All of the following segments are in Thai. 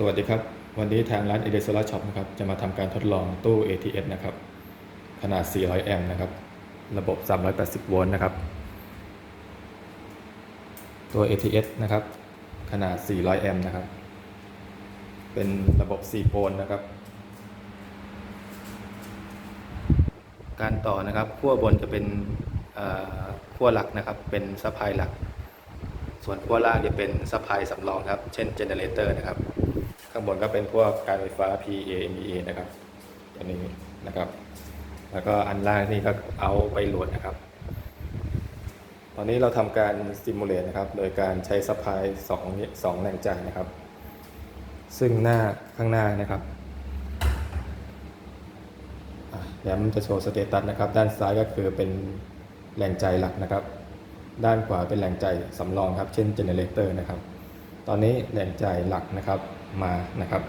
สวัสดีครับ วันนี้ทางร้าน e d e s o l a Shop นะครับจะมาทำการทดลองตู้ ATS นะครับ ขนาด 400 แอมป์นะครับ ระบบ 380 โวลต์นะครับ ตัว ATS นะครับ ขนาด 400 แอมป์นะครับ เป็นระบบ 4 โพลนะครับ การต่อนะครับขั้วบนจะเป็นขั้วหลักนะครับ เป็นซัพพลายหลัก ส่วนขั้วล่างจะเป็นซัพพลายสำรองครับ เช่นเจเนเรเตอร์นะครับ ข้างบนก็เป็นพวกการไฟฟ้า PA MEA นะครับตัวนี้นะครับ แล้วก็อันล่างนี่ก็เอาไปโหลดนะครับ ตอนนี้เราทำการซิมูเลตนะครับ โดยการใช้ซัพพลายสองสองแรงจ่ายนะครับ ซึ่งหน้าข้างหน้านะครับอะเดี๋ยวมันจะโชว์สเตตัสนะครับ ด้านซ้ายก็คือเป็นแรงใจายหลักนะครับ ด้านขวาเป็นแรงใจายสำรองครับ เช่นเจเนเรเตอร์นะครับ อนนี้แรงจ่ายหลักนะครับมานะครับ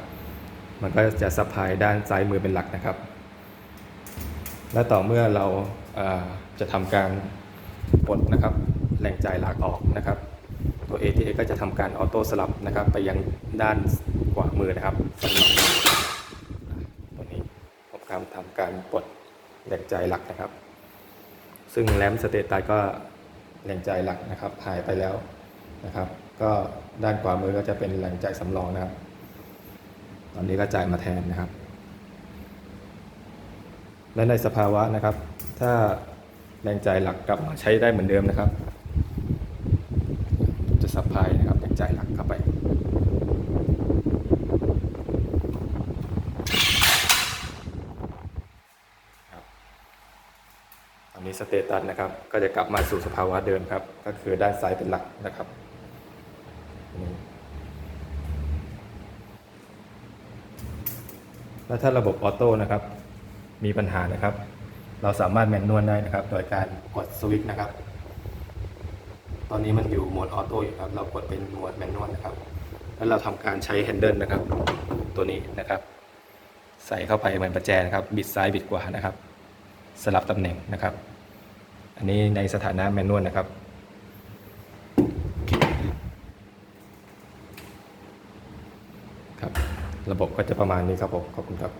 มันก็จะซัพายด้านซ้ายมือเป็นหลักนะครับ และต่อเมื่อเราเจะทำการปลดนะครับแรงจ่ายหลักออกนะครับตัว ATA ก็จะทำการออโต้สลับนะครับ ไปยังด้านขวามือนะครับสำหรับตัวนี้ผมทำลังทำการปลดแรงจ่ายหลักนะครับ ซึ่งแรมสเตตัสก็แรงจ่ายหลักนะครับหายไปแล้ว นะครับ ก็ด้านขวามือก็จะเป็นแรงจ่ายสำรองนะครับ ตอนนี้ก็จ่ายมาแทนนะครับ และในสภาวะนะครับ ถ้าแรงจ่ายหลักกลับมาใช้ได้เหมือนเดิมนะครับ จะสับพายนะครับแรงจ่ายหลักเข้าไปครับตอนนี้สเตตัสนะครับ ก็จะกลับมาสู่สภาวะเดิมครับ ก็คือด้านซ้ายเป็นหลักนะครับ แล้วถ้าระบบออโต้นะครับ มีปัญหานะครับ เราสามารถแมนนวลได้นะครับ โดยการกดสวิตช์นะครับ ตอนนี้มันอยู่โหมดออโต้อยู่ครับ เรากดเป็นโหมดแมนนวลนะครับ แล้วเราทำการใช้แฮนเดิลนะครับ ตัวนี้นะครับ ใส่เข้าไปเหมือนประแจนะครับ บิดซ้ายบิดขวานะครับ สลับตำแหน่งนะครับ อันนี้ในสถานะแมนนวลนะครับ ครับ ระบบก็จะประมาณนี้ครับผม ขอบคุณครับ